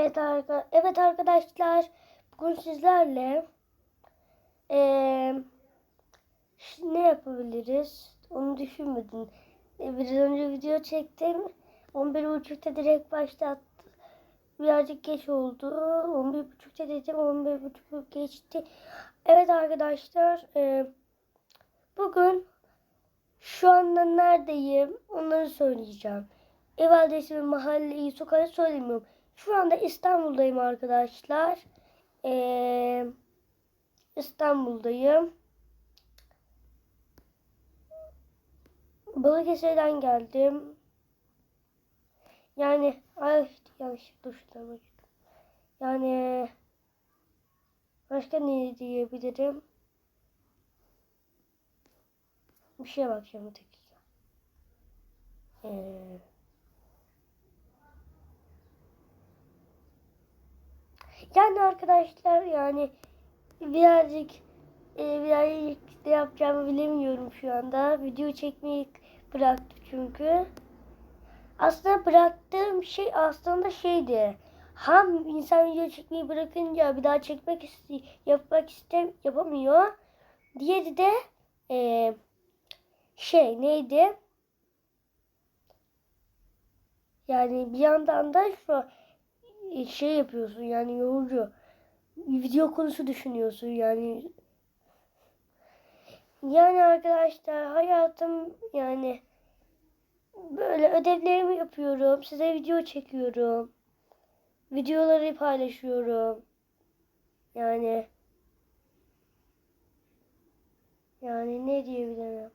Evet, arka, evet arkadaşlar bugün sizlerle eee, ş- ne yapabiliriz onu düşünmedim. E, Biraz önce video çektim. 11.30'da direkt başlattım. Birazcık geç oldu. 11.30'da dedim 11.30 geçti. Evet arkadaşlar eee, bugün şu anda neredeyim onları söyleyeceğim. Ev adresimi, mahalleyi, sokağı söylemiyorum. Şu anda İstanbul'dayım arkadaşlar. Ee, İstanbul'dayım. Balıkesir'den geldim. Yani ay yanlış bakayım. Yani başka ne diyebilirim? Bir şeye bakacağım bir. Ee, Yani arkadaşlar yani birazcık e, birazcık ne yapacağımı bilemiyorum şu anda. Video çekmeyi bıraktım çünkü. Aslında bıraktığım şey aslında şeydi. Hem insan video çekmeyi bırakınca bir daha çekmek iste yapmak istem yapamıyor. Diğeri de e, şey neydi? Yani bir yandan da şu şey yapıyorsun yani yorucu. Video konusu düşünüyorsun yani. Yani arkadaşlar hayatım yani böyle ödevlerimi yapıyorum. Size video çekiyorum. Videoları paylaşıyorum. Yani yani ne diyebilirim?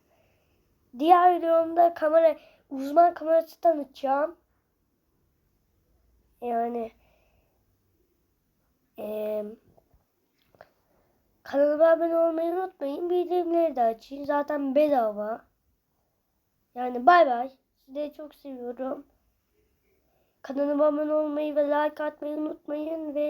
Diğer videomda kamera uzman kamerası tanıtacağım. Yani kanalıma abone olmayı unutmayın. Bildirimleri de açın. Zaten bedava. Yani bay bay. Sizi çok seviyorum. Kanalıma abone olmayı ve like atmayı unutmayın ve